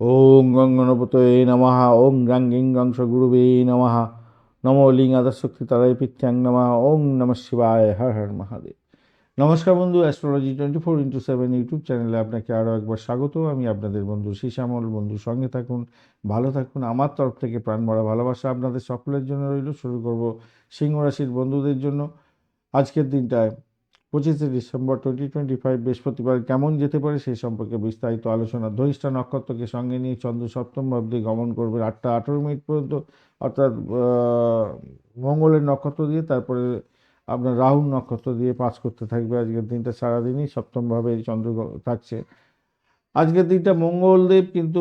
ওং গং গণপতয়ে নমঃ। ওং গাং গিং গংস গুরুবে নমঃ। নমো লিঙ্গ আদাশক্তি তারাই পিথ্যাং নমঃ। ওং নমঃ শিবায় হর হর মহাদেব। নমস্কার বন্ধু astrology twenty four into seven YouTube চ্যানেলে আপনাকে আরও একবার স্বাগত। আমি আপনাদের বন্ধু শ্যামল বন্ধু, সঙ্গে থাকুন, ভালো থাকুন। আমার তরফ থেকে প্রাণ ভরা ভালোবাসা আপনাদের সকলের জন্য রইল। শুরু করব সিংহ রাশির বন্ধুদের জন্য। আজকের দিনটায় পঁচিশে ডিসেম্বর টোয়েন্টি টোয়েন্টি ফাইভ বৃহস্পতিবার কেমন যেতে পারে সেই সম্পর্কে বিস্তারিত আলোচনা। ধরিষ্ঠা নক্ষত্রকে সঙ্গে নিয়ে চন্দ্র সপ্তম ভাবতে গমন করবে আটটা আঠেরো মিনিট পর্যন্ত। অর্থাৎ মঙ্গলের নক্ষত্র দিয়ে, তারপরে আপনার রাহুল নক্ষত্র দিয়ে পাস করতে থাকবে আজকের দিনটা সারাদিনই। সপ্তমভাবে চন্দ্র থাকছে। আজকের দিনটা মঙ্গলদেব কিন্তু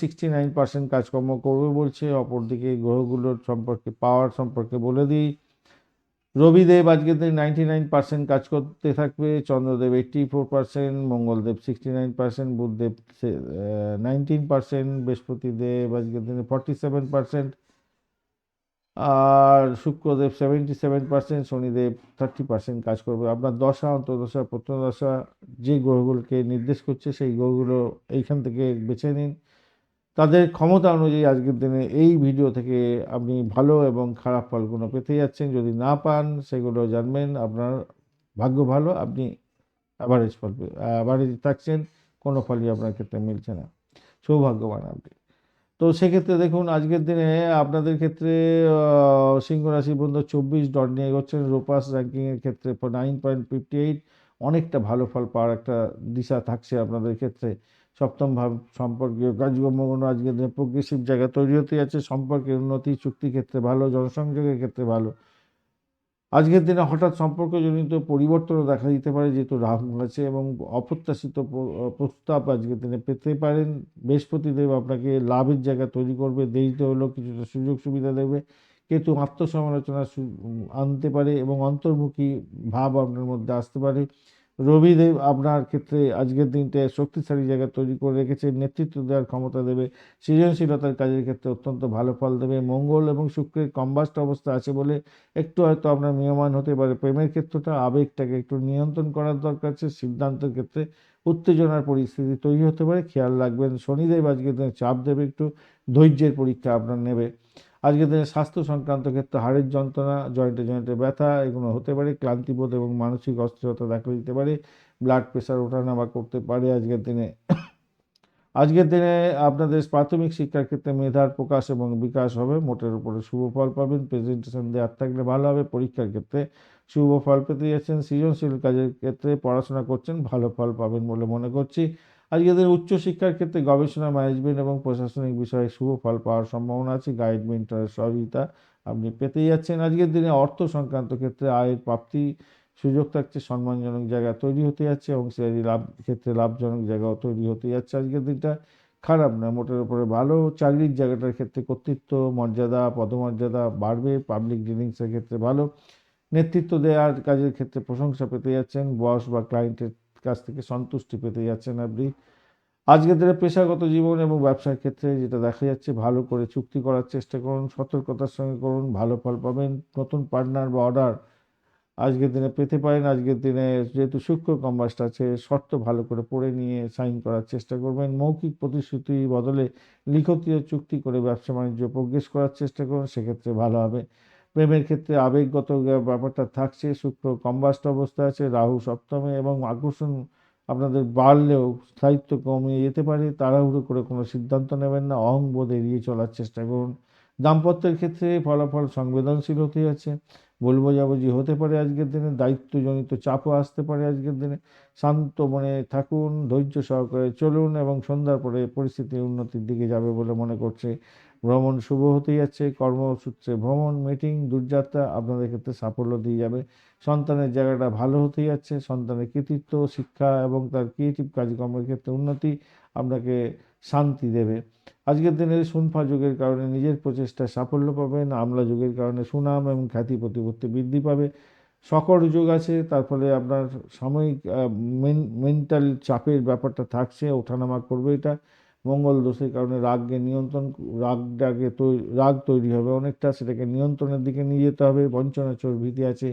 সিক্সটি নাইন পার্সেন্ট কাজকর্ম করবে বলছে। অপরদিকে গ্রহগুলোর সম্পর্কে, পাওয়ার সম্পর্কে বলে দিই। রবিদেব আজকের দিন নাইনটি নাইন পার্সেন্ট কাজ করতে থাকবে, Chandradev eighty four percent Mangaldev sixty nine percent Budhdev nineteen percent Brihaspatidev আজকের দিনে ফর্টি সেভেন পার্সেন্ট আর Shukradev seventy seven percent Shanidev thirty percent কাজ করবে। আপনার দশা, অন্তর্দশা প্রত্যদশা যে গ্রহগুলোকে নির্দেশ করছে, সেই গ্রহগুলো এইখান থেকে বেছে নিন। তাদের ক্ষমতা অনুযায়ী আজকের দিনে এই ভিডিও থেকে আপনি ভালো এবং খারাপ ফলগুলো পেতে যাচ্ছেন। যদি না পান সেগুলো জানবেন। আপনার ভাগ্য ভালো, আপনি অ্যাভারেজ ফল অ্যাভারেজ থাকছেন, কোনো ফলই আপনার ক্ষেত্রে মিলছে না। সৌভাগ্যবান আপনি। তো সেক্ষেত্রে দেখুন, আজকের দিনে আপনাদের ক্ষেত্রে সিংহ রাশি বন্ধু চব্বিশ ডট নিয়ে এগোচ্ছেন। রোপাস র্যাঙ্কিংয়ের ক্ষেত্রে নাইন পয়েন্ট ফিফটি এইট অনেকটা ভালো ফল পাওয়ার একটা দিশা থাকছে আপনাদের ক্ষেত্রে। সপ্তম ভাব সম্পর্কীয় কাজকর্মগুলো আজকের দিনে প্রোগ্রেসিভ জায়গা তৈরি হতে যাচ্ছে সম্পর্কের উন্নতি চুক্তি ক্ষেত্রে ভালো, জনসংযোগের ক্ষেত্রে ভালো। আজকের দিনে হঠাৎ সম্পর্কজনিত পরিবর্তনও দেখা দিতে পারে, যেহেতু রাহু আছে এবং অপ্রত্যাশিত প্রস্তাব আজকের দিনে পেতে পারেন। বৃহস্পতিদেব আপনাকে লাভের জায়গা তৈরি করবে দেরিতে হলেও কিছুটা সুযোগ সুবিধা দেবে। কেতু আত্মসমালোচনা আনতে পারে এবং অন্তর্মুখী ভাব আপনার মধ্যে আসতে পারে। রবিদেব আপনার ক্ষেত্রে আজকের দিনটা শক্তিশালী জায়গা তৈরি করে রেখেছে, নেতৃত্ব দেওয়ার ক্ষমতা দেবে, সৃজনশীলতার কাজের ক্ষেত্রে অত্যন্ত ভালো ফল দেবে, মঙ্গল এবং শুক্রের কম্বাস্ট অবস্থা আছে বলে একটু হয়তো আপনার নিয়মান হতে পারে। প্রেমের ক্ষেত্রটা, আবেগটাকে একটু নিয়ন্ত্রণ করার দরকার আছে, সিদ্ধান্তের ক্ষেত্রে উত্তেজনার পরিস্থিতি তৈরি হতে পারে, খেয়াল রাখবেন। শনিদেব আজকের দিনে চাপ দেবে, একটু ধৈর্যের পরীক্ষা আপনার নেবে। আজকের দিনে স্বাস্থ্য সংক্রান্ত ক্ষেত্রে হাড়ের যন্ত্রণা, জয়েন্টে জয়েন্টে ব্যথা এগুলো হতে পারে, ক্লান্তিবোধ এবং মানসিক অস্থিরতা দেখা দিতে পারে ব্লাড প্রেশার ওঠানামা করতে পারে আজকের দিনে। আজকের দিনে আপনাদের প্রাথমিক শিক্ষার ক্ষেত্রে মেধার প্রকাশ এবং বিকাশ হবে, মোটের উপরে শুভ ফল পাবেন প্রেজেন্টেশন দেওয়ার থাকলে ভালো হবে, পরীক্ষার ক্ষেত্রে শুভ ফল পেতে যাচ্ছেন, সৃজনশীল কাজের ক্ষেত্রে পড়াশোনা করছেন, ভালো ফল পাবেন বলে মনে করছি। আজকের দিনে উচ্চশিক্ষার ক্ষেত্রে গবেষণা ম্যানেজমেন্ট এবং প্রশাসনিক বিষয়ে শুভ ফল পাওয়ার সম্ভাবনা আছে। গাইড মেন্টরের সহযোগিতা আপনি পেতে যাচ্ছেন। আজকের দিনে অর্থ সংক্রান্ত ক্ষেত্রে আয়ের প্রাপ্তি সুযোগ থাকছে, সম্মানজনক জায়গা তৈরি হতে যাচ্ছে অংশীদারি লাভ, ক্ষেত্রে লাভজনক জায়গাও তৈরি হতে যাচ্ছে। আজকের দিনটা খারাপ না মোটের উপরে ভালো। চাকরির জায়গাটার ক্ষেত্রে কর্তৃত্ব, মর্যাদা, পদমর্যাদা বাড়বে। পাবলিক ডিলিংসের ক্ষেত্রে ভালো। নেতৃত্ব দেওয়ার কাজের ক্ষেত্রে প্রশংসা পেতে যাচ্ছেন। বস বা ক্লায়েন্টের কাছ থেকে সন্তুষ্টি পেতে যাচ্ছেন আপনি। আজকের দিনে পেশাগত জীবন এবং ব্যবসার ক্ষেত্রে যেটা দেখা যাচ্ছে, ভালো করে চুক্তি করার চেষ্টা করুন, সতর্কতার সঙ্গে করুন, ভালো ফল পাবেন, নতুন পার্টনার বা অর্ডার আজকের দিনে পেতে পারেন। আজকের দিনে যেহেতু সূক্ষ্ম কম্বাস্ট আছে, শর্ত ভালো করে পড়ে নিয়ে সাইন করার চেষ্টা করবেন। মৌখিক প্রতিশ্রুতি বদলে লিখতীয় চুক্তি করে ব্যবসা বাণিজ্য প্রজ্ঞেস করার চেষ্টা করুন, সেক্ষেত্রে ভালো হবে। প্রেমের ক্ষেত্রে আবেগগত ব্যাপারটা থাকছে, শুক্র কম্বাস্ট অবস্থা আছে, রাহু সপ্তমে এবং আকর্ষণ আপনাদের বাড়লেও স্থায়িত্ব কমিয়ে যেতে পারে, তাড়াহুড়ো করে কোনো সিদ্ধান্ত নেবেন না অহংবোধ এড়িয়ে চলার চেষ্টা করুন। দাম্পত্যের ক্ষেত্রে ফলাফল সংবেদনশীল হতে যাচ্ছে ভুল বোঝাবুঝি হতে পারে আজকের দিনে, দায়িত্বজনিত চাপও আসতে পারে আজকের দিনে। শান্ত মনে থাকুন, ধৈর্য সহকারে চলুন এবং সন্ধ্যার পরে পরিস্থিতি উন্নতির দিকে যাবে বলে মনে করছে ভ্রমণ শুভ হতে যাচ্ছে, কর্মসূত্রে ভ্রমণ মিটিং দূরযাত্রা আপনাদের ক্ষেত্রে সাফল্য দিয়ে যাবে। সন্তানের জায়গাটা ভালো হতে যাচ্ছে, সন্তানের কৃতিত্ব, শিক্ষা এবং তার ক্রিয়েটিভ কাজকর্মের ক্ষেত্রে উন্নতি আপনাকে শান্তি দেবে। আজকের দিনে সুনফা যুগের কারণে নিজের প্রচেষ্টায় সাফল্য পাবেন, আমলা যুগের কারণে সুনাম এবং খ্যাতি প্রতিপত্তি বৃদ্ধি পাবে। সকর যুগ আছে, তার ফলে আপনার সাময়িক মেন্টাল চাপের ব্যাপারটা থাকছে, ওঠানামা করবে এটা। মঙ্গল দোষের কারণে রাগকে নিয়ন্ত্রণ, রাগটাকে তৈরি রাগ তৈরি হবে অনেকটা, সেটাকে নিয়ন্ত্রণের দিকে নিয়ে যেতে হবে, বঞ্চনা চোর ভীতি আছে,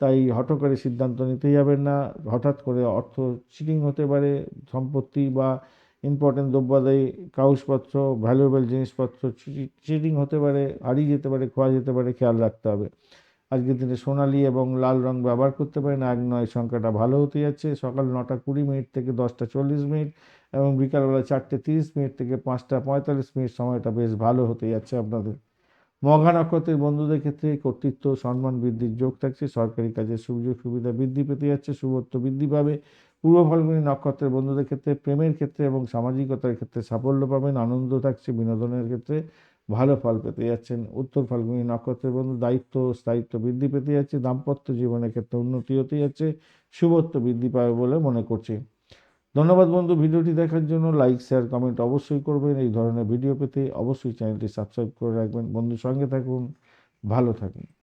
তাই হঠকারী সিদ্ধান্ত নিতে যাবেন না, হঠাৎ করে অর্থ চিটিং হতে পারে, সম্পত্তি বা ইম্পর্টেন্ট দ্রব্যাদি কাগজপত্র ভ্যালুয়েবল জিনিসপত্র চিটিং হতে পারে, হারিয়ে যেতে পারে, খোয়া যেতে পারে, খেয়াল রাখতে হবে। আজকের দিনে সোনালি এবং লাল রং ব্যবহার করতে পারেন। নয়, সংখ্যাটা ভালো হতে যাচ্ছে। সকাল নটা কুড়ি মিনিট থেকে দশটা চল্লিশ মিনিট এবং বিকালবেলা চারটে তিরিশ মিনিট থেকে পাঁচটা পঁয়তাল্লিশ মিনিট। সময়টা বেশ ভালো হতে যাচ্ছে আপনাদের। মঘা নক্ষত্রের বন্ধুদের ক্ষেত্রে কর্তৃত্ব, সম্মান বৃদ্ধির যোগ থাকছে। সরকারি কাজের সুযোগ সুবিধা বৃদ্ধি পেতে যাচ্ছে। শুভত্ব বৃদ্ধি পাবে। পূর্ব ফাল্গুনী নক্ষত্রের বন্ধুদের ক্ষেত্রে প্রেমের ক্ষেত্রে এবং সামাজিকতার ক্ষেত্রে সাফল্য পাবেন। আনন্দ থাকছে বিনোদনের ক্ষেত্রে। ভালো ফল পেতে যাচ্ছেন, উত্তর ফাল্গুনি নক্ষত্রের বন্ধু, দায়িত্ব, স্থায়িত্ব বৃদ্ধি পেতে যাচ্ছে, দাম্পত্য জীবনের ক্ষেত্রে উন্নতি হতে যাচ্ছে, শুভত্ব বৃদ্ধি পাবে বলে মনে করছি। ধন্যবাদ বন্ধু, ভিডিওটি দেখার জন্য লাইক শেয়ার কমেন্ট অবশ্যই করবেন। এই ধরনের ভিডিও পেতে অবশ্যই চ্যানেলটি সাবস্ক্রাইব করে রাখবেন। বন্ধুর সঙ্গে থাকুন, ভালো থাকুন।